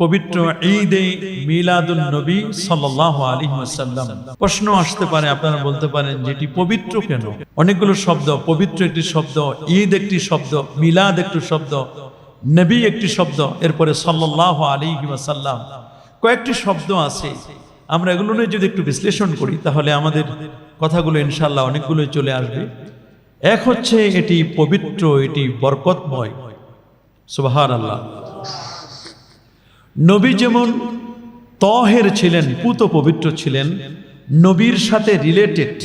পবিত্র ঈদে মিলাদুন নবী সাল্লাল্লাহু আলাইহি ওয়াসাল্লাম। প্রশ্ন আসতে পারে, আপনারা বলতে পারেন যেটি পবিত্র কেন? অনেকগুলো শব্দ, পবিত্র একটি শব্দ, ঈদ একটি শব্দ, মিলাদ একটি শব্দ, নবী একটি শব্দ, এরপরে সাল্লাল্লাহু আলাইহি ওয়াসাল্লাম। কয়েকটি শব্দ আছে। আমরা এগুলো নিয়ে যদি একটু বিশ্লেষণ করি, তাহলে আমাদের কথাগুলো ইনশাল্লাহ অনেকগুলোই চলে আসবে। এক হচ্ছে এটি পবিত্র, এটি বরকতময়। সুবহানাল্লাহ। নবী যেমন তহের ছিলেন, পুত পবিত্র ছিলেন, নবীর সাথে রিলেটেড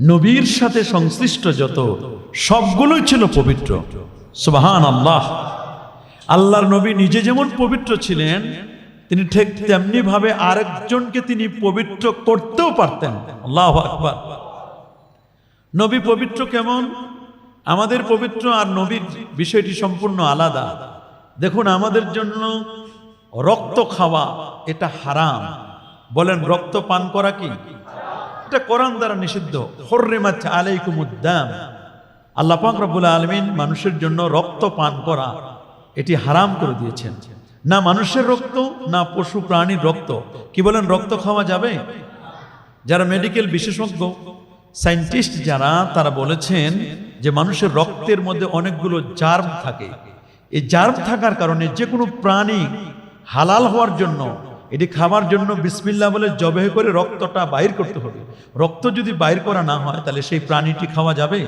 নবীর সাথে সংশ্লিষ্ট যত, সবগুলোই ছিল পবিত্র। সুবাহান আল্লাহ আল্লাহর নবী নিজে যেমন পবিত্র ছিলেন, তিনি ঠিক তেমনি ভাবে আরেকজনকে তিনি পবিত্র করতেও পারতেন। আল্লাহ আকবার। নবী পবিত্র কেমন? আমাদের পবিত্র আর নবীর বিষয়টি সম্পূর্ণ আলাদা। দেখুন, আমাদের জন্য রক্ত খাওয়া, এটা হারাম। বলেন, রক্ত পান করা কি? এটা কোরআন দ্বারা নিষিদ্ধ। হর্রেমাত আলাইকুমুদ্দাম আল্লাহ পাক আলমিন মানুষের জন্য রক্ত পান করা, এটি হারাম করে দিয়েছেন। না মানুষের রক্ত, না পশু প্রাণীর রক্ত। কি বলেন, রক্ত খাওয়া যাবে? যারা মেডিকেল বিশেষজ্ঞ, সায়েন্টিস্ট যারা, তারা বলেছেন যে মানুষের রক্তের মধ্যে অনেকগুলো জার্ম থাকে। এই জার্ম থাকার কারণে যে কোনো প্রাণী হালাল হওয়ার জন্য, এটি খাবার জন্য বিসমিল্লা বলে জবে করে রক্তটা বাইর করতে হবে। রক্ত যদি বাইর করা না হয়, তাহলে সেই প্রাণীটি খাওয়া যাবে?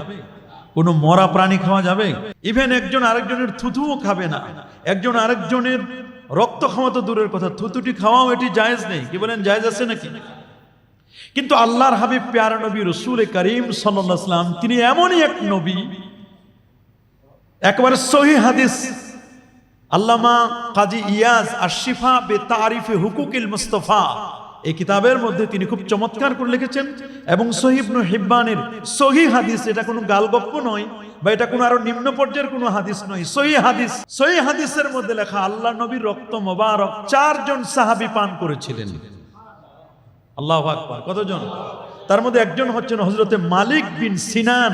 কোনো মরা প্রাণী খাওয়া যাবে? ইভেন একজন আরেকজনের থুতুও খাবে না। একজন আরেকজনের রক্ত খাওয়া তো দূরের কথা, থুতুটি খাওয়াও এটি জায়েজ নেই। কি বলেন, জায়েজ আছে নাকি? কিন্তু আল্লাহর হাবিব, প্যারা নবী, রসুল করিম সাল্লাম তিনি এমনই এক নবী। একবারে সহি হাদিস আল্লামা কাজী ইয়াজ আশিফা বে তারিফে হুকুকিল মুস্তফা। এই কিতাবের মধ্যে তিনি খুব চমৎকার করে লিখেছেন এবং সহিবনু হিব্বানের সহি হাদিস, এটা কোনো গালগপ্প নয় বা এটা কোনো আরও নিম্ন পর্যায়ের কোনো হাদিস নয় সহি হাদিস। সহি হাদিসের মধ্যে লেখা, আল্লাহ নবীর রক্ত মোবারক চারজন সাহাবি পান করেছিলেন। আল্লাহ কতজন? তার মধ্যে একজন হচ্ছেন হজরতে মালিক বিন সিনান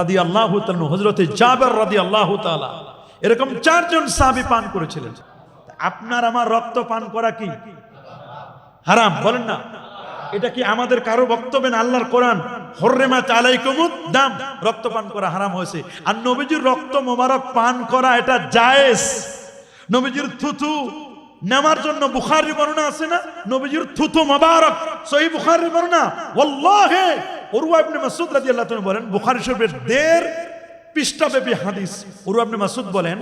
রাদি আল্লাহ হজরতে জাবের রাদি আল্লাহ তালা এরকম চারজন সাহাবি পান করেছিলেন। আপনার আমার রক্ত পান করা কি? হারাম, বলেন না। এটা কি আমাদের কারও বক্তব্য না? আল্লাহর কোরআন হর্রেমা চালাইকুমুদ দাম। রক্ত পান করা হারাম হয়েছে। আর নবীজির রক্ত মোবারক পান করা এটা জায়েজ। নবীজির থুথু নেমার জন্য বুখারির বর্ণনা আছে না? নবীজির থুথু মোবারক, সহি বুখারির বর্ণনা। ওয়াল্লাহে, উরওয়া ইবনে মাসউদ রাদিয়াল্লাহু তাআলা বলেন, বুখারী শরীফের দেড় পৃষ্ঠাব্যাপী হাদিস। ইবনে মাসউদ বলেন,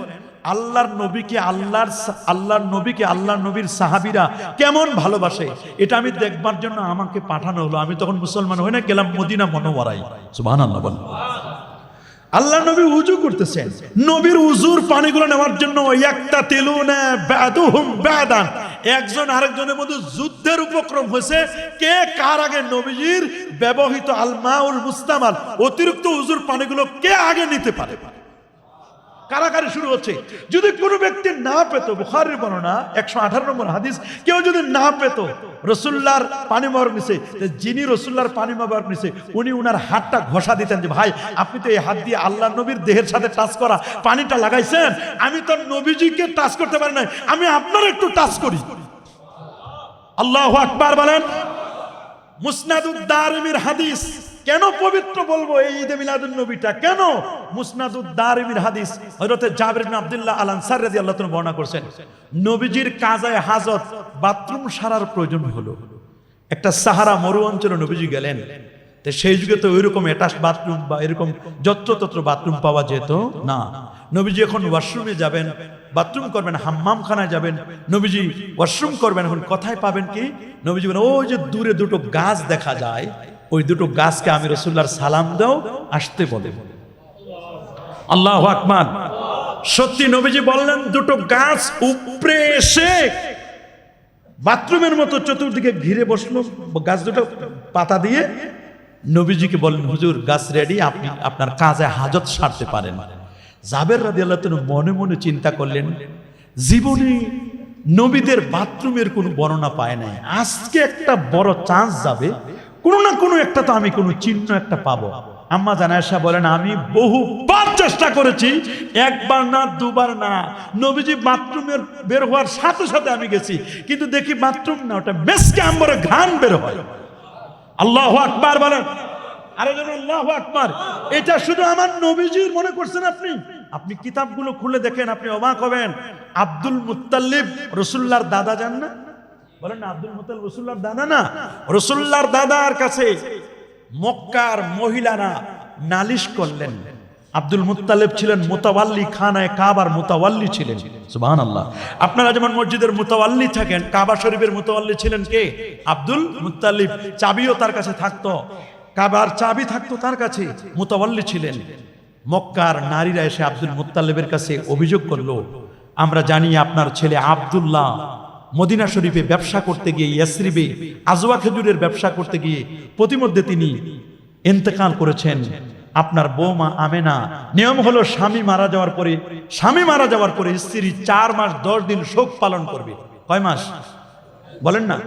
আল্লাহর নবীকে আল্লাহর আল্লাহর নবীকে আল্লাহর নবীর সাহাবীরা কেমন ভালোবাসে, এটা আমি দেখবার জন্য আমাকে পাঠানো হলো। আমি তখন মুসলমান হই না গেলাম মদিনা মনোয়ারাই সুবহানাল্লাহ বলেন। আল্লাহ নবী উজু করতেছেন। নবীর উজুর পানিগুলো নেওয়ার জন্য একটা তেলুনে ব্যাদুহুম ব্যাদান একজন আরেকজনের মধ্যে যুদ্ধের উপক্রম হয়েছে। কে কার আগে নবীজির ব্যবহৃত আলমাউল মুস্তামাল? অতিরিক্ত উজুর পানিগুলো কে আগে নিতে পারে? কারাকারি শুরু হচ্ছে। যদি কোনো ব্যক্তি না পেত, বুখারির বর্ণনা একশো আঠারো নম্বর হাদিস, কেউ যদি না পেত, রসুল্লার পানি মার নিছে যিনি রসুল্লার পানি মার নিছে উনি উনার হাতটা ঘষা দিতেন যে, ভাই, আপনি তো এই হাত দিয়ে আল্লাহ নবীর দেহের সাথে টাচ করা, পানিটা লাগাইছেন। আমি তো নবীজিকে টাচ করতে পারি না আমি আপনার একটু টাচ করি। আল্লাহ আকবার বলেন। মুসনাদুদ্দারমির হাদিস কেন পবিত্র বলব এই ঈদে মিলাদুন নবীটা? কেন? মুসনাদুদ্দারমির হাদিস হযরতে জাবির ইবনে আব্দুল্লাহ আল আনসারী রাদিয়াল্লাহু তাআলা বর্ণনা করেছেন, নবীজির কাজায় হাজত বাথরুম সারার প্রয়োজন হলো। একটা সাহারা মরু অঞ্চলে নবীজি গেলেন, তো সেই যুগে তো ওইরকম অ্যাটাচ বাথরুম বা এরকম যত্রতত্র বাথরুম পাওয়া যেত না। নবীজি এখন ওয়াশরুমে যাবেন বাথরুম করবেন হাম্মাম খানায় যাবেন, নবীজি ওয়াশরুম করবেন, এখন কোথায় পাবেন কি? নবীজি বলেন, ওই যে দূরে দুটো গাছ দেখা যায় ওই দুটো গাছকে আমি রসুল্লার সালাম দাও, আসতে বলে। আল্লাহ আকমান সত্যি নবীজি বললেন, দুটো গাছ উপরে এসে বাথরুমের মতো চতুর্দিকে ঘিরে বসল। গাছ দুটো পাতা দিয়ে নবীজিকে বললেন, হুজুর, গাছ রেডি আপনি আপনার কাজে হাজত সারতে পারেন। জাবের রাদি আল্লাহ মনে মনে চিন্তা করলেন, জীবনে নবীদের বাথরুমের কোনো বর্ণনা পায় নাই। আজকে একটা বড় চান্স যাবে কোনো না কোনো একটা তো আমি কোনো চিহ্ন একটা পাবো। আম্মা জানায়সা বলেন, আমি বহু চেষ্টা করেছি, একবার না, দুবার না। নবীজি বাথরুমের বের হওয়ার সাথে সাথে আমি গেছি, কিন্তু দেখি বাথরুম না, ওটা মেসকে আম্বরে ঘান বের হয়। আল্লাহ আকবার বলেন। আরে যেন আল্লাহ আকবার। এটা শুধু আমার নবীজির মনে করছেন আপনি? আপনি কিতাবগুলো খুলে দেখেন, আপনি অবাক হবেন। আব্দুল মুত্তাল্লিব রসুল্লাহর দাদা জান না? বলেন না, আব্দুল মুত্তাল্লিব রসুল্লাহর দাদা না। রসুল্লাহর দাদার কাছে মক্কার মহিলারা নালিশ করলেন। আব্দুল মুত্তালেব ছিলেন মোতাওয়াল্লি খানায়, কাবার মোতাওয়াল্লি ছিলেন। সুবহান আল্লাহ আপনারা যেমন মসজিদের মোতাওয়াল্লি থাকেন, কাবা শরীফের মোতাওয়াল্লি ছিলেন কে? আব্দুল মুত্তালিব চাবিও তার কাছে থাকতো। কাবার চাবি থাকতো তার কাছে, মোতাওয়াল্লি ছিলেন। মক্কার নারীরা এসে আব্দুল মুত্তালেবের কাছে অভিযোগ করল, আমরা জানি আপনার ছেলে আব্দুল্লাহ। মদিনা শরীফে ব্যবসা করতে গিয়ে ইয়াসরিবে, আজওয়া খেজুরের ব্যবসা করতে গিয়ে প্রতিমধ্যে তিনি ইন্তেকাল করেছেন। আপনার বৌমা আমেনা, নিয়ম হলো স্বামী মারা যাওয়ার পরে, স্বামী মারা যাওয়ার পরে স্ত্রী চার মাস, দশ দিন শোক পালন করবে। কয় মাস? বলেন না।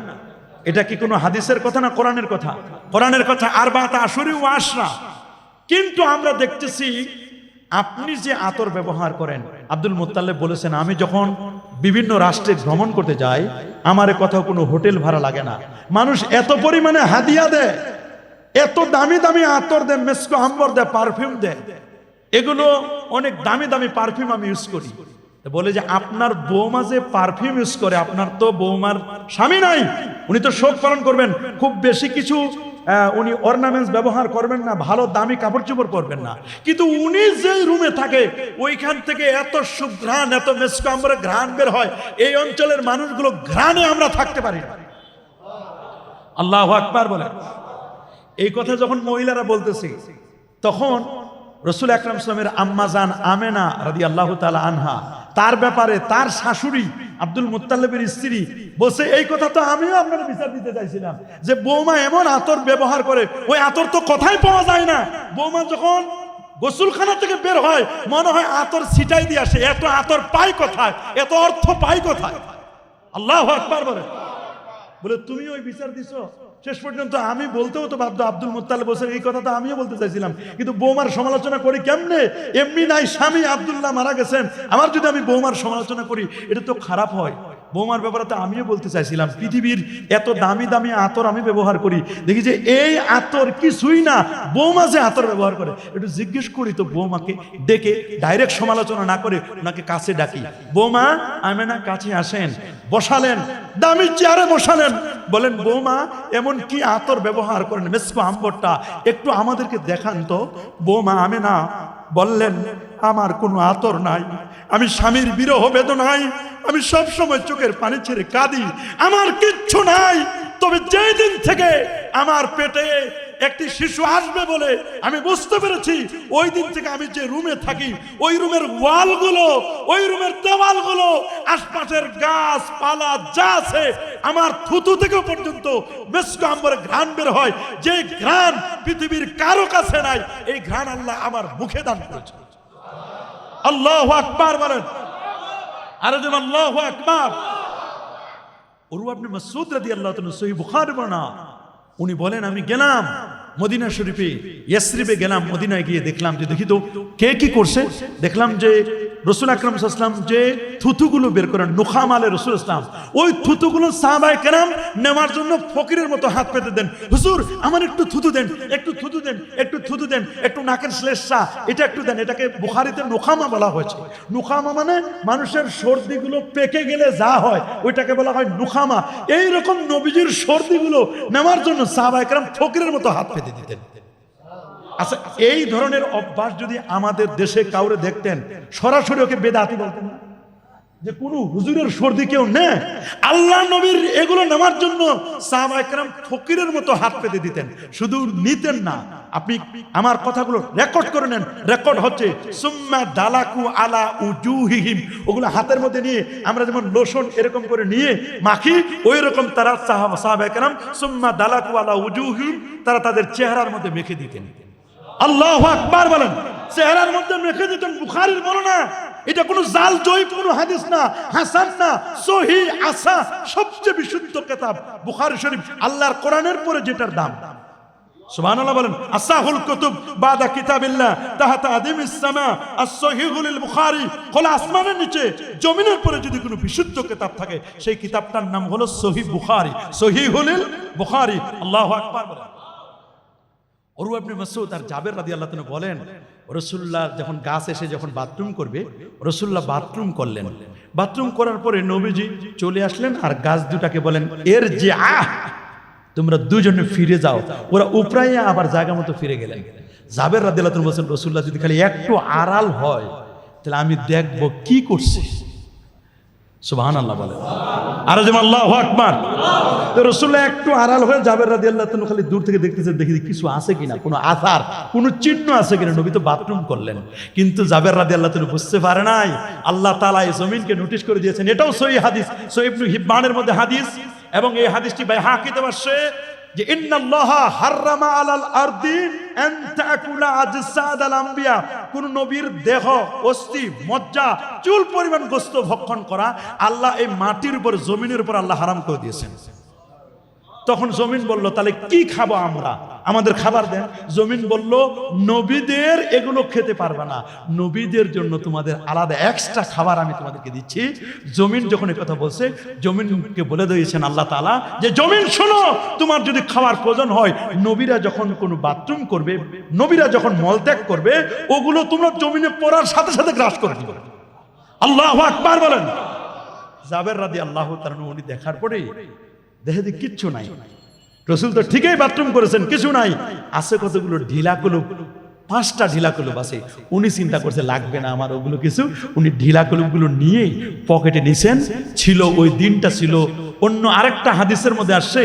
এটা কি কোনো হাদিসের কথা না কোরআনের কথা? কোরআনের কথা আর বা আসরি ও আশরা। কিন্তু আমরা দেখতেছি, আপনি যে আতর ব্যবহার করেন আব্দুল মুত্তাল্লেব বলেছেন, আমি যখন বিভিন্ন রাষ্ট্রে ভ্রমণ করতে যাই, আমার কোথাও কোনো হোটেল ভাড়া লাগে না। মানুষ এত পরিমাণে হাদিয়া দেয়, এত দামি দামি আতর দেয়, মেসকো হাম্বর দেয়, পারফিউম দেয়। এগুলো অনেক দামি দামি পারফিউম আমি ইউজ করি। বলে যে আপনার বৌমা যে পারফিউম ইউজ করে, আপনার তো বৌমার স্বামী নাই। উনি তো শোক পালন করবেন। খুব বেশি কিছু উনি অর্নামেন্টস ব্যবহার করবেন না, ভালো দামি কাপড় চোপড় পরবেন না। কিন্তু উনি যে রুমে থাকে, ওইখান থেকে এত সুঘ্রাণ এত মেসকো আমরা ঘ্রাণ বের হয়, এই অঞ্চলের মানুষগুলো ঘ্রাণে আমরা থাকতে পারি আল্লাহ আকবার বলে এই কথা যখন মহিলারা বলতেছে, তখন রসুল আকরাম ইসলামের আম্মাজান আমেনা রাদি আল্লাহ তালা আনহা তার ব্যাপারে তার শাশুড়ি আব্দুল মুত্তালেবের স্ত্রী বসে, এই কথা তো আমিও আপনার বিচার দিতে চাইছিলাম যে বৌমা এমন আতর ব্যবহার করে, ওই আতর তো কথাই পাওয়া যায় না। বৌমা যখন গোসলখানা থেকে বের হয়, মনে হয় আতর ছিটাই দিয়ে আসে, এত আতর পাই কোথায়? এত অর্থ পাই কোথায়? আল্লাহ আকবার বলে। বলে, তুমি ওই বিচার দিছো? শেষ পর্যন্ত আমি বলতেও তো বাধ্য আব্দুল মুত্তালে বসে এই কথা তো আমিও বলতে চাইছিলাম। কিন্তু বৌমার সমালোচনা করি কেমনে? এমনি নাই, স্বামী আবদুল্লাহ মারা গেছেন। আমার যদি আমি বৌমার সমালোচনা করি, এটা তো খারাপ হয়। বৌমার ব্যাপারে তো আমিও বলতে চাইছিলাম, পৃথিবীর এত দামি দামি আতর আমি ব্যবহার করি। দেখি যে এই আতর কিছুই না, বৌমা যে আতর ব্যবহার করে। একটু জিজ্ঞেস করি তো বৌমাকে, ডেকে ডাইরেক্ট সমালোচনা না করে ওনাকে কাছে ডাকি। বৌমা আমি না কাছে আসেন, বসালেন, দামি চেয়ারে বসালেন। বলেন, বৌমা, এমন কি আতর ব্যবহার করেন? মেসকো আম্বরটা, একটু আমাদেরকে দেখান তো। বৌমা, আমেনা বললেন, আমার কোনো আতর নাই। আমি স্বামীর বিরহ বেদনায়, আমি সব সময় চোখের পানি ছেড়ে কাঁদি। আমার কিচ্ছু নাই। তবে যেই দিন থেকে আমার পেটে একটি শিশু আসবে বলে আমি বুঝতে পেরেছি, ওই দিন থেকে আমি যে রুমে থাকি, ওই রুমের ওয়ালগুলো, ওই রুমের দেওয়ালগুলো, আশপাশের গাছ পালা যা আছে আমার থুতু থেকে পর্যন্ত মেসকো আম্বরে ঘ্রাণ বের হয়। যে ঘ্রাণ পৃথিবীর কারও কাছে নাই, এই ঘ্রাণ আল্লাহ আমার মুখে দান করেছে আল্লাহ আকবার বলেন। আরে যেন আল্লাহ আকবার। ওরু আপনি মাসুদ রাদি আল্লাহ সহি বুখার বর্ণা উনি বলেন, আমি গেলাম মদিনা শরীফে ইয়াসরিফে গেলাম, মদিনায় গিয়ে দেখলাম যে, দেখি তো কে কি করছে? দেখলাম যে রসুল আকরাম সাল্লাম যে থুতুগুলো বের করেন নুখাম আলে রসুল ইসলাম, ওই থুতুগুলো সাহাবায় কেরাম নেওয়ার জন্য ফকিরের মতো হাত পেতে দেন। হুজুর, আমার একটু থুতু দেন, একটু থুতু দেন, একটু থুতু দেন, একটু নাকের শ্লেষা, এটা একটু দেন, এটাকে বুখারিতে নুখামা বলা হয়েছে। নুখামা মানে মানুষের সর্দিগুলো পেকে গেলে যা হয়, ওইটাকে বলা হয় নুখামা। এইরকম নবীজির সর্দিগুলো নেওয়ার জন্য সাহাবায় কেরাম ফকিরের মতো হাত পেতে দিতেন। আচ্ছা এই ধরনের অভ্যাস যদি আমাদের দেশে কাউরে দেখতেন, সরাসরি ওকে বেদাতি বলতেন না? যে কোনো হুজুরের সর্দি কেউ নেয়, আল্লাহ নবীর এগুলো নেওয়ার জন্য সাহাবাহাম ফকিরের মতো হাত পেতে দিতেন। শুধু নিতেন না, আপনি আমার কথাগুলো রেকর্ড করে নেন। রেকর্ড হচ্ছে, সুম্মা দালাকু আলা ওগুলো হাতের মধ্যে নিয়ে আমরা যেমন লোশন এরকম করে নিয়ে মাখি ওই রকম তারা সাহাবা সাহাবাহাম সুম্মা দালাকু আলা উজুহিম তারা তাদের চেহারার মধ্যে মেখে দিতেন। আল্লাহ আকবার বলেন। চেহারার মধ্যে মেখে দিতেন বুখারির বর্ণনা এটা কোনো জাল জয়ীব কোনো হাদিস না, হাসান না, সহি আসা সবচেয়ে বিশুদ্ধ কেতাব বুখারি শরীফ, আল্লাহর কোরআনের পরে যেটার দাম। সুবহানাল্লাহ বলেন আসমানের নিচে, জমিনের যদি কোনো বিশুদ্ধ কিতাব থাকে, সেই কিতাবটার নাম হলো সহিহ বুখারী সহিহুল বুখারী, আল্লাহু আকবার বলেন। অরু আপনি মাসুদ আর জাবের রাদি আল্লাহ বলেন রসুল্লাহ যখন গাছ এসে যখন বাথরুম করবে রসুল্লাহ বাথরুম করলেন। বাথরুম করার পরে নবীজি চলে আসলেন আর গাছ দুটাকে বলেন এর যে আহ তোমরা দুজনে ফিরে যাও। ওরা উপরাইয়া আবার জায়গা মতো ফিরে গেলেন। জাবের রাদি আল্লাহ বলছেন রসুল্লাহ যদি খালি একটু আড়াল হয়, তাহলে আমি দেখব কি করছে। সুবাহান আল্লাহ বলে আর যেমন আল্লাহ আকবার। তো রসুল্লাহ একটু আড়াল হয়ে জাবের রাদি আল্লাহ তাআলা খালি দূর থেকে দেখতেছে, দেখি কিছু আছে কিনা, কোনো আসার কোনো চিহ্ন আছে কিনা। নবী তো বাথরুম করলেন, কিন্তু জাবের রাজি আল্লাহ তাআলা বুঝতে পারে নাই। আল্লাহ তালা এই জমিনকে নোটিশ করে দিয়েছেন। এটাও সই হাদিস, সহি হিব্বানের মধ্যে হাদিস, এবং এই হাদিসটি ভাই হাকিতে আসছে যে ইন্নাল্লাহা হাররামা আলাল আরদি আন তাকুলা আজসাদাল আম্বিয়া। কোন নবীর দেহ, অস্থি, মজ্জা, চুল পরিমাণ গোস্ত ভক্ষণ করা আল্লাহ এই মাটির উপর, জমিনের উপর আল্লাহ হারাম করে দিয়েছেন। তখন জমিন বলল, তাহলে কি খাব আমরা? আমাদের খাবার দেন। জমিন বলল, নবীদের এগুলো খেতে পারবে না। নবীদের জন্য তোমাদের আলাদা এক্সট্রা খাবার আমি তোমাদেরকে দিচ্ছি। জমিন যখন কথা বলছে, জমিনকে বলে দিয়েছেন আল্লাহ তালা যে, জমিন শোনো, তোমার যদি খাওয়ার প্রয়োজন হয়, নবীরা যখন কোনো বাথরুম করবে, নবীরা যখন মলত্যাগ করবে, ওগুলো তোমরা জমিনে পড়ার সাথে সাথে গ্রাস করে দিবে। আল্লাহ আকবার বলেন। জাবের রাদি আল্লাহ তার উনি দেখার পরে যে কিচ্ছু নাই। রসুল তো ঠিকই বাথরুম করেছেন, কিছু নাই। আছে কতগুলো ঢিলা কলুপ পাঁচটা ঢিলা কলুপ আছে। উনি চিন্তা করছে, লাগবে না আমার ওগুলো কিছু? উনি ঢিলা কলুপগুলো নিয়ে পকেটে নিছেন। ছিল ওই দিনটা ছিল। অন্য আরেকটা হাদিসের মধ্যে আসছে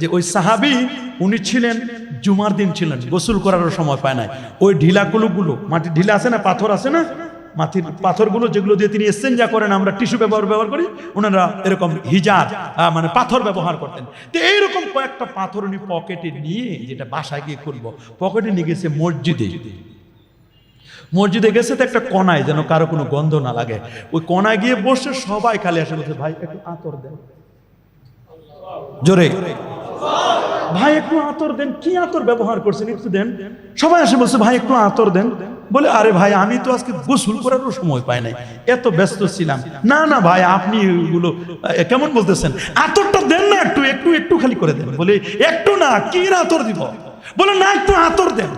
যে ওই সাহাবি, উনি ছিলেন, জুমার দিন ছিলেন। গোসল করারও সময় পায় নাই। ওই ঢিলা কলুপগুলো মাটির ঢিলা আছে না, পাথর আছে না? মাটির পাথরগুলো যেগুলো দিয়ে তিনি এসেঞ্জা করেন, আমরা টিস্যু ব্যবহার ব্যবহার করি, ওনারা এরকম হিজার মানে পাথর ব্যবহার করতেন। তো এইরকম কয়েকটা পাথর উনি পকেটে নিয়ে যেটা বাসায় গিয়ে করব পকেটে নিয়ে গেছে মসজিদে। মসজিদে গেছে তো একটা কণায়, যেন কারও কোনো গন্ধ না লাগে। ওই কণায় গিয়ে বসে সবাই খালি আসে, বলছে, ভাই, একটু আতর দেন। জোরে। ভাই, একটু আতর দেন। কি আতর ব্যবহার করছেন? একটু দেন। সবাই আসে, বলছে, ভাই, একটু আতর দেন। বলে, আরে ভাই, আমি তো আজকে গোসল করারও সময় পাই নাই। এত ব্যস্ত ছিলাম। না না ভাই, আপনি এগুলো কেমন বলতেছেন? আতরটা দেন না একটু একটু একটু খালি করে দেন। বলে, একটু না, কি আতর দিব? বলে, না, একটু আতর দেন।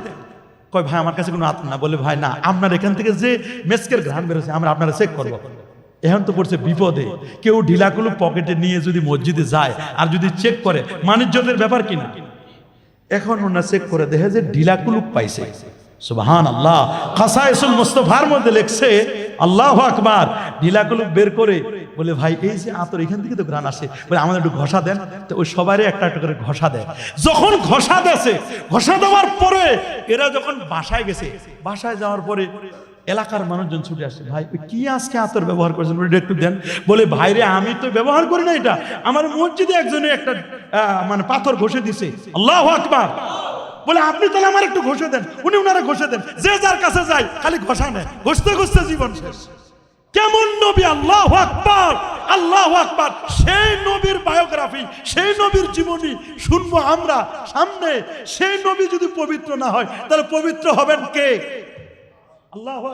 কয়, ভাই, আমার কাছে কোনো আতর না। বলে, ভাই, না, আপনার এখান থেকে যে মেসকের ঘ্রাণ বেরোছে আমরা আপনারা চেক করব। এখন তো পড়ছে বিপদে। কেউ ঢিলাগুলো পকেটে নিয়ে যদি মসজিদে যায় আর যদি চেক করে মানিজ্যদের ব্যাপার কিনা এখন ওনার চেক করে দেখে যে ঢিলাকুলুক পাইছে। সুবহান আল্লাহ খাসাইসুল মুস্তফার মধ্যে লেখছে, আল্লাহ আকবার। ঢিলাকুলুক বের করে বলে, ভাই, এই যে আতর, এখান থেকে তো গ্রান আসে। বলে, আমাদের একটু ঘষা দেন। তো ওই সবারই একটা একটা করে ঘষা দেয়। যখন ঘষা দেছে, ঘষা দেওয়ার পরে এরা যখন বাসায় গেছে, বাসায় যাওয়ার পরে এলাকার মানুষজন ছুটে আসছে ভাই কি আজকে আতর ব্যবহার করেছেন? বলে একটু দেন। বলে ভাইরে আমি তো ব্যবহার করি না এটা। আমার মসজিদে একজনে একটা মানে পাথর ঘষে দিছে। আল্লাহ আকবার। বলে, আপনি তাহলে আমার একটু ঘষে দেন। উনি উনারা ঘষে দেন। যে যার কাছে যায়, খালি ঘষা নেয়। ঘষতে ঘষতে জীবন শেষ। কেমন নবী? আল্লাহ আকবার আল্লাহ আকবার। সেই নবীর বায়োগ্রাফি, সেই নবীর জীবনী শুনব আমরা সামনে। সেই নবী যদি পবিত্র না হয়, তাহলে পবিত্র হবেন কে? আল্লাহ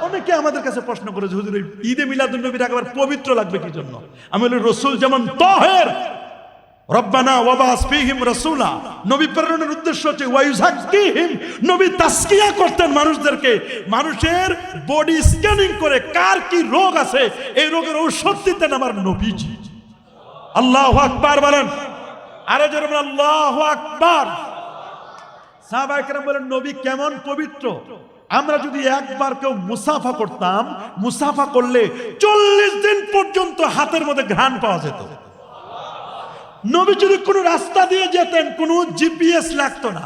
অনেকে আমাদের কাছে প্রশ্ন করেছে, হুজুর ঈদে মিলাদুন নবীর একেবারে পবিত্র লাগবে কি জন্য? আমি বলি, রসুল যেমন তহের রব্বানা ওয়াবাস ফীহিম রাসূলা। নবী প্রেরণের উদ্দেশ্য হচ্ছে ওয়ায়ুজাক্কিহিম নবী তাসকিয়া করতেন মানুষদেরকে। মানুষের বডি স্ক্যানিং করে কার কি রোগ আছে, এই রোগের ঔষধ দিতেন আমার নবীজি। আল্লাহু আকবার বলেন। আরে জোরে বলেন, আল্লাহু আকবার। সাহাবা একরাম বলেন, নবী কেমন পবিত্র? আমরা যদি একবার কেউ মুসাফা করতাম, মুসাফা করলে চল্লিশ দিন পর্যন্ত হাতের মধ্যে ঘ্রাণ পাওয়া যেত। নবী যদি কোনো রাস্তা দিয়ে যেতেন, কোনো জিপিএস লাগতো না।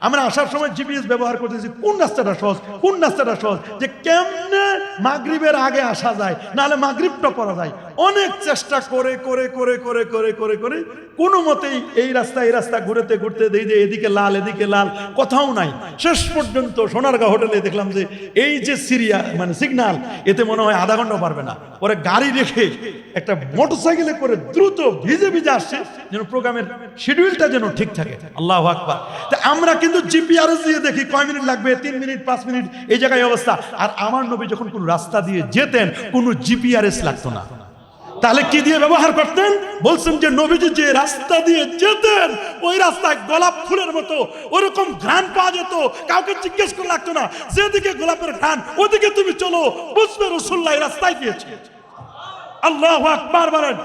আমরা আসার সময় জিপিএস ব্যবহার করতেছি, কোন রাস্তাটা সহজ, কোন রাস্তাটা সহজ, যে কেমনে মাগরীবের আগে আসা যায়, নাহলে মাগরীবটা করা যায়। অনেক চেষ্টা করে করে করে করে করে করে করে কোনো মতেই এই রাস্তা এই রাস্তা ঘুরেতে, ঘুরতে দেই যে এদিকে লাল এদিকে লাল, কোথাও নাই। শেষ পর্যন্ত সোনারগাঁ হোটেলে দেখলাম যে এই যে সিরিয়া মানে সিগন্যাল এতে মনে হয় আধা ঘণ্টা পারবে না। পরে গাড়ি রেখে একটা মোটরসাইকেলে করে দ্রুত ভিজে ভিজে আসছে যেন প্রোগ্রামের শিডিউলটা যেন ঠিক থাকে। আল্লাহ আকবার। তা আমরা কিন্তু জিপিআরএস দিয়ে দেখি কয় মিনিট লাগবে, তিন মিনিট, পাঁচ মিনিট, এই জায়গায় অবস্থা। আর আমার নবী যখন কোন রাস্তা দিয়ে যেতেন, কোনো জিপিআরএস লাগতো না। তাহলে কি দিয়ে ব্যবহার করতেন? বলছেন যে, নবীজি যে রাস্তা দিয়ে যেতেন, ওই রাস্তায় গোলাপ ফুলের মতো ওরকম ঘ্রাণ পাওয়া যেত, কাউকে জিজ্ঞেস করে লাগতো না। যেদিকে গোলাপের ঘ্রাণ, ওদিকে তুমি চলো। বুঝবে রসুল্লাহ রাস্তায় গিয়েছে। আল্লাহ আকবার বলেন,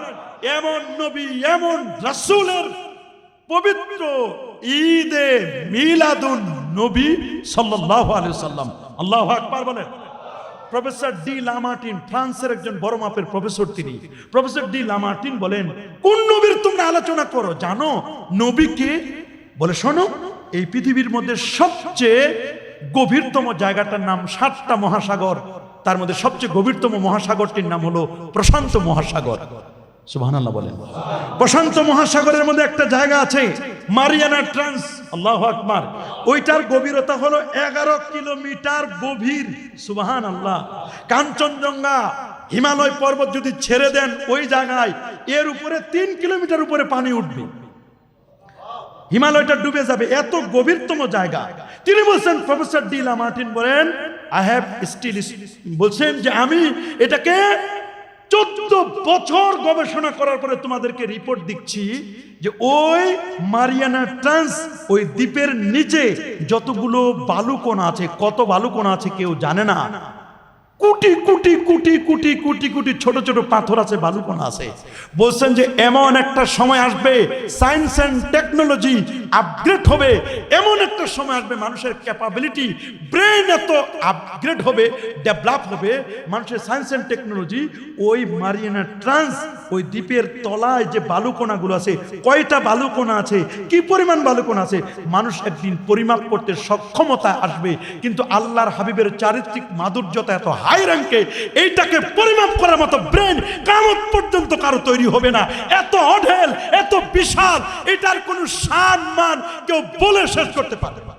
এমন নবী, এমন রাসূলের পবিত্র ঈদে মিলাদুন নবী সাল্লাল্লাহু আলাইহি সাল্লাম আল্লাহু আকবার বলেন। প্রফেসর ডি লামার্টিন, ফ্রান্সের একজন বড় মাপের প্রফেসর তিনি। প্রফেসর ডি লামার্টিন বলেন, কোন নবীর তোমরা আলোচনা করো? জানো, নবীকে, বলে শোনো, এই পৃথিবীর মধ্যে সবচেয়ে গভীরতম জায়গাটার নাম সাতটা মহাসাগর। তার মধ্যে সবচেয়ে গভীরতম মহাসাগরটির নাম হলো প্রশান্ত মহাসাগর। সুবহানাল্লাহ বলেন। প্রশান্ত মহাসাগরের মধ্যে একটা জায়গা আছে মারিয়ানা ট্রান্স, আল্লাহ আকবার। ওইটার গভীরতা হলো এগারো কিলোমিটার গভীর সুবাহান আল্লাহ কাঞ্চনজঙ্ঘা, হিমালয় পর্বত যদি ছেড়ে দেন ওই জায়গায়, এর উপরে তিন কিলোমিটার উপরে পানি উঠবে। হিমালয়টা ডুবে যাবে, এত গভীরতম জায়গা। তিনি বলছেন, প্রফেসর ডি লামার্টিন বলেন আই হ্যাভ স্টিল বলছেন যে আমি এটাকে চোদ্দ বছর গবেষণা করার পরে তোমাদেরকে রিপোর্ট দিচ্ছি যে ওই মারিয়ানা ট্রান্স, ওই দ্বীপের নিচে যতগুলো বালুকোনা আছে, কত বালুকোনা আছে কেউ জানে না। কোটি কোটি কোটি কোটি কোটি কোটি ছোট ছোট পাথর আছে বালুকোনা আছে। বলছেন যে এমন একটা সময় আসবে সায়েন্স অ্যান্ড টেকনোলজি আপগ্রেড হবে, এমন একটা সময় আসবে, মানুষের ক্যাপাবিলিটি ব্রেন এত আপগ্রেড হবে ডেভেলপ হবে, মানুষের সায়েন্স অ্যান্ড টেকনোলজি ওই মারিয়ানা ট্রান্স ওই দ্বীপের তলায় যে বালুকোনাগুলো আছে, কয়টা বালুকোনা আছে, কি পরিমাণ বালুকোনা আছে, মানুষ একদিন পরিমাপ করতে সক্ষমতা আসবে, কিন্তু আল্লাহর হাবিবের চারিত্রিক মাধুর্যতা এত হাই র্যাঙ্কে এইটাকে পরিমাপ করার মতো ব্রেন কামত পর্যন্ত কারও তৈরি হবে না। এত অঢেল, এত বিশাল, এটার কোনো সান, মান কেউ বলে শেষ করতে পারবে না।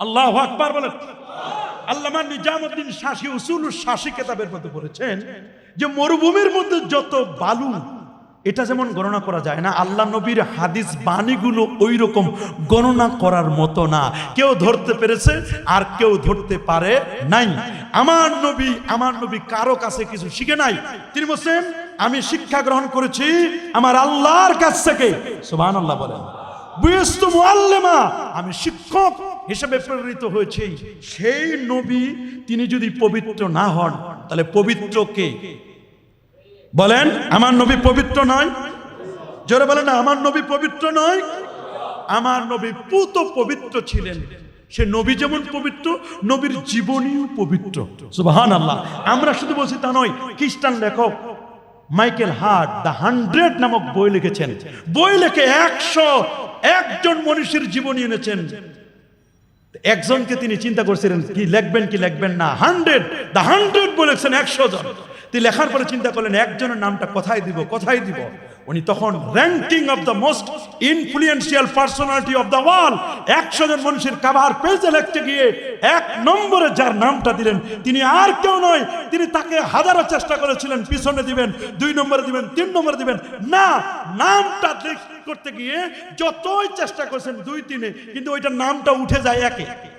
আল্লাহ আকবার বলেন। আল্লামা নিজামুদ্দিন শাসি উসুল শাসি কেতাবের মধ্যে বলেছেন যে মরুভূমির মধ্যে যত বালু এটা যেমন গণনা করা যায় না, আল্লাহ নবীর হাদিস বাণীগুলো ওই রকম গণনা করার মতো না। কেউ ধরতে পেরেছে আর কেউ ধরতে পারে নাই। আমার নবী আমার নবী কারও কাছে কিছু শিখে নাই। তিনি বলছেন, আমি শিক্ষা গ্রহণ করেছি আমার আল্লাহর কাছ থেকে। সুবহান আল্লাহ বলেন আমি শিক্ষক হিসেবে প্রেরিত হয়েছি। সেই নবী, তিনি যদি পবিত্র না হন, তাহলে পবিত্র কে? বলেন, আমার নবী পবিত্র নয়? জোরে বলেন আমার নবী পবিত্র নয়। আমার নবী পুত পবিত্র ছিলেন। সে নবী যেমন পবিত্র, নবীর জীবনীও পবিত্র। সুবাহান আল্লাহ আমরা শুধু বলছি তা নয়, খ্রিস্টান লেখক মাইকেল হার্ট দ্য হান্ড্রেড নামক বই লিখেছেন। বই লিখে একশো একজন মনীষীর জীবনী এনেছেন। একজনকে তিনি চিন্তা করছিলেন, কি লিখবেন কি লিখবেন না? হান্ড্রেড, দ্য হান্ড্রেড বলেছেন একশো জন। তিনি লেখার পরে চিন্তা করলেন, একজনের নামটা কোথায় দিব কোথায় দিব? উনি তখন ranking of the most influential personality of the world একশো জন মানুষের কাভার পেজে লিখতে গিয়ে এক নম্বরে যার নামটা দিলেন, তিনি আর কেউ নয়, তিনি তাকে হাজারো চেষ্টা করেছিলেন, পিছনে দিবেন, দুই নম্বরে দিবেন, তিন নম্বরে দিবেন। না, নামটা করতে গিয়ে যতই চেষ্টা করেছেন দুই তিনে, কিন্তু ওইটার নামটা উঠে যায় একে একে।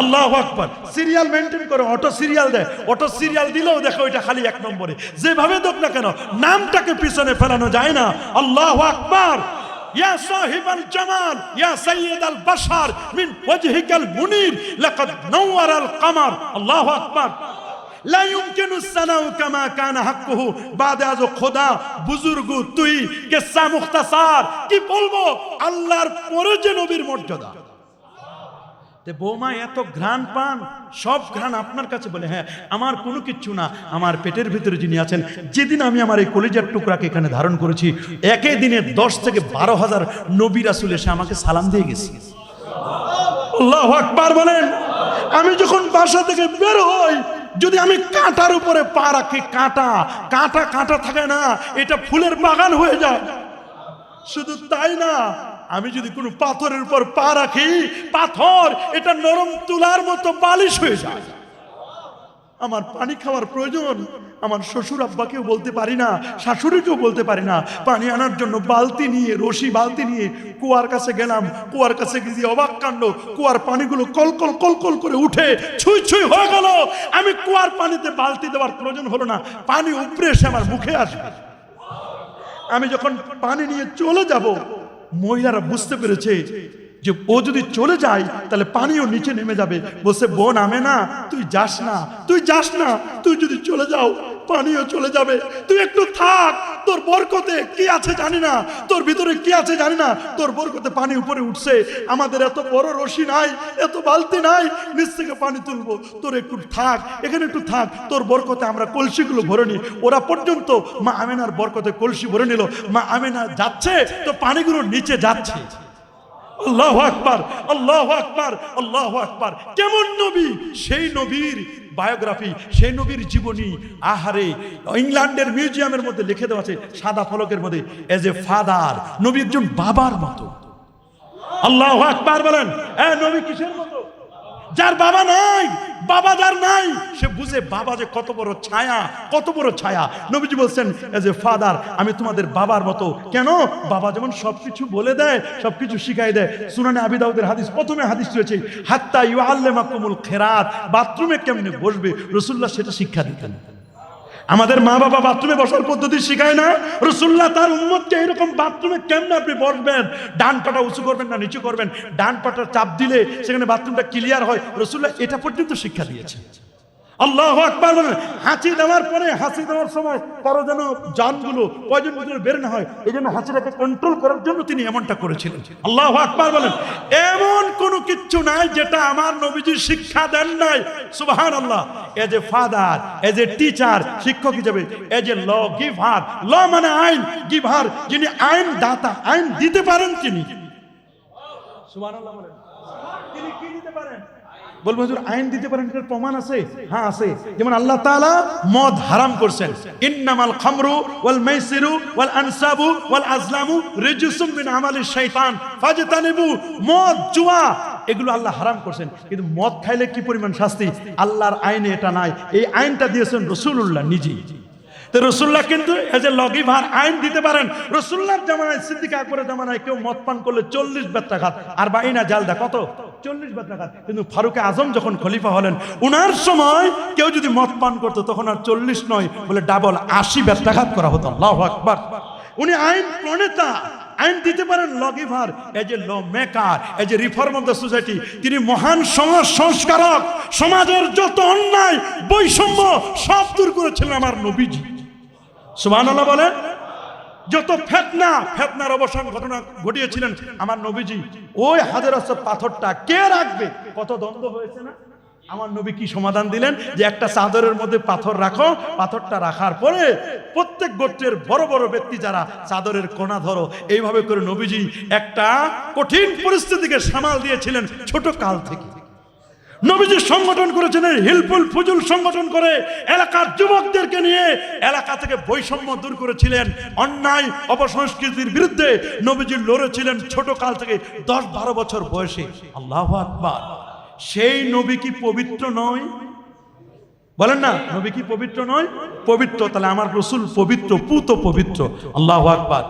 আল্লাহ আকবর সিরিয়াল মেনটেন করে অটো সিরিয়াল দেয় অটো সিরিয়াল দিলেও দেখো ওইটা খালি এক নম্বরে যেভাবে দেখ না কেন নামটাকে পিছনে ফেলানো যায় না আল্লাহ আকবর ইয়া সাহিবাল জামাল ইয়া সাইয়্যিদ আল বাশার মিন ওয়াজহিকাল মুনির লাকাদ নাওয়ারাল কামার আল্লাহু আকবার لا يمكن الثناء كما كان حقه بعد از খোদা বুজুর্গ তুই কিসসা মুখতাসার কি বলবো আল্লাহর পরে যে নবীর মর্যাদা তে বৌমা, এত ঘ্রাণ পান, সব ঘ্রাণ আপনার কাছে বলে হ্যাঁ আমার কোনো কিচ্ছু না, আমার পেটের ভিতরে যিনি আছেন, যেদিন আমি আমার এই কলিজার টুকরাকে এখানে ধারণ করেছি, একই দিনে দশ থেকে বারো হাজার নবী রাসুল এসে আমাকে সালাম দিয়ে গেছে। আকবার বলেন, আমি যখন বাসা থেকে বের হই, যদি আমি কাঁটার উপরে পা রাখি, কাঁটা কাঁটা কাঁটা থাকে না, এটা ফুলের বাগান হয়ে যায়। শুধু তাই না আমি যদি কোনো পাথরের উপর পা রাখি, পাথর এটা নরম তুলার মতো বালিশ হয়ে যায়। আমার পানি খাওয়ার প্রয়োজন, আমার শ্বশুর আব্বাকেও বলতে পারি না, শাশুড়িকেও বলতে পারি না। পানি আনার জন্য বালতি নিয়ে, রশি বালতি নিয়ে কুয়ার কাছে গেলাম। কুয়ার কাছে গিয়ে অবাক কাণ্ড, কুয়ার পানিগুলো কলকল কলকল করে উঠে ছুঁই ছুঁই হয়ে গেল। আমি কুয়ার পানিতে বালতি দেওয়ার প্রয়োজন হলো না, পানি উপরে এসে আমার মুখে আসবে। আমি যখন পানি নিয়ে চলে যাব মহিলারা বুঝতে পেরেছে যে ও যদি চলে যায়, তাহলে পানিও নিচে নেমে যাবে। বসে বোন, আমে না, তুই যাস না, তুই যাস না, তুই যদি চলে যাও পানিও চলে যাবে। তুই একটু থাক, তোর বরকতে কি আছে জানি না, তোর ভিতরে কি আছে জানি না, তোর বরকতে পানি উপরে উঠছে। আমাদের এত বড় রশি নাই, এত বালতি নাই, নিচ থেকে পানি তুলবো। তোর একটু থাক, এখানে একটু থাক, তোর বরকতে আমরা কলসিগুলো ভরে নিই। ওরা পর্যন্ত মা আমেনার বরকতে কলসি ভরে নিল। মা আমেনা যাচ্ছে, তো পানিগুলো নিচে যাচ্ছে। আল্লাহ আকবার আল্লাহ আকবার আল্লাহ আকবার। কেমন নবী? সেই নবীর বায়োগ্রাফি, সেই নবীর জীবনী, আহারে, ইংল্যান্ডের মিউজিয়ামের মধ্যে লিখে দেওয়া আছে, সাদা ফলকের মধ্যে এজ এ ফাদার নবী একজন বাবার মতো। আল্লাহ আকবার বলেন হ্যাঁ নবী কিসের মতো? যার বাবা নাই, বাবা যার নাই, সে বুঝে বাবা যে কত বড় ছায়া, কত বড় ছায়া। নবীজি বলছেন এজ এ ফাদার আমি তোমাদের বাবার মতো। কেন? বাবা যেমন সবকিছু বলে দেয়, সবকিছু শিখাই দেয়। সুনানে আবিদাউদের হাদিস, প্রথমে হাদিস রয়েছে, হাত্তা ইউ আল্লে মাকুমুল খেরাত। বাথরুমে কেমনে বসবে? রসুল্লাহ সেটা শিক্ষা দিতেন। আমাদের মা বাবা বাথরুমে বসার পদ্ধতি শেখায় না। রসুল্লাহ তার উম্মতকে এরকম বাথরুমে কেমনে আপনি বসবেন? ডান পাটা উঁচু করবেন না নিচু করবেন? ডান পাটা চাপ দিলে সেখানে বাথরুমটা ক্লিয়ার হয়। রসুল্লাহ এটা পর্যন্ত শিক্ষা দিয়েছে আল্লাহ আকবার বলেন, হাঁচি দেওয়ার পরে, হাঁচি দেওয়ার সময় কারও যেন জানগুলো কয়জন ভিতরে বের না হয়, এই জন্য হাঁচিটাকে কন্ট্রোল করার জন্য তিনি এমনটা করেছিলেন। আল্লাহ আকবার বলেন, এমন কোনো কিচ্ছু নাই যেটা আমার নবীজি শিক্ষা দেন নাই। সুবাহান আল্লাহ as a father as a teacher শিক্ষক হিসেবে এজ এ ল গিভার ল মানে আইন, গিভার যিনি আইন দাতা, আইন দিতে পারেন তিনি। বলেন। তিনি কি দিতে পারেন? বলব, হুজুর, আইন দিতে পারেন, এটার প্রমাণ আছে? হ্যাঁ আছে। যেমন আল্লাহ তাআলা মদ হারাম করছেন। ইন্নামাল খামরু ওয়াল মাইসিরু ওয়াল আনসাবু ওয়াল আজলামু রিজসুম মিন আমালিশ শাইতান ফাজতানিবু। মদ, জুয়া, এগুলো আল্লাহ হারাম করছেন। কিন্তু মদ খাইলে কি পরিমাণ শাস্তি? আল্লাহর আইনে এটা নাই। এই আইনটা দিয়েছেন রসুল্লাহ নিজেই। তো রসুল্লাহ কিন্তু এজ এ লগিভার আইন দিতে পারেন, রসুল্লাহর জামানায় সিদ্দিক আকবরের জামানায় কেউ মদ পান করলে চল্লিশ বেত্রাঘাত, আর বাইনা জালদা কত? চল্লিশ বেত্রাঘাত। কিন্তু ফারুক আজম যখন খলিফা হলেন, উনার সময় কেউ যদি মদ পান করতো, তখন আর চল্লিশ নয়, বলে ডাবল আশি বেত্রাঘাত করা হতো। আল্লাহ আকবার। উনি আইন প্রণেতা, আইন দিতে পারেন lawgiver as a law maker as a reform of the society তিনি মহান সমাজ সংস্কারক, সমাজের যত অন্যায়, বৈষম্য, সব দূর করেছিলেন আমার নবীজি। সুবহানাল্লাহ বলেন, যত ফেতনা, ফেতনার অবসান ঘটনা ঘটিয়েছিলেন আমার নবীজি, ওই হাজার পাথরটা কে রাখবে? কত দ্বন্দ্ব হয়েছে না? আমার নবী কি সমাধান দিলেন? যে একটা চাদরের মধ্যে পাথর রাখো, পাথরটা রাখার পরে প্রত্যেক গোত্রের বড় বড় ব্যক্তি যারা চাদরের কোনা ধরো, এইভাবে করে নবীজি একটা কঠিন পরিস্থিতিকে সামাল দিয়েছিলেন ছোট কাল থেকে। নবীজি সংগঠন করেছেন হিলফুল ফুজুল সংগঠন করে এলাকার যুবকদেরকে নিয়ে এলাকা থেকে বৈষম্য দূর করেছিলেন, অন্যায় অপসংস্কৃতির বিরুদ্ধে নবীজি লড়েছিলেন ছোট কাল থেকে দশ বারো বছর বয়সে। আল্লাহ আকবার। সেই নবী কি পবিত্র নয়? বলেন না, নবী কি পবিত্র নয়? পবিত্র, তাহলে আমার রসুল পবিত্র, পুত পবিত্র। আল্লাহ আকবার।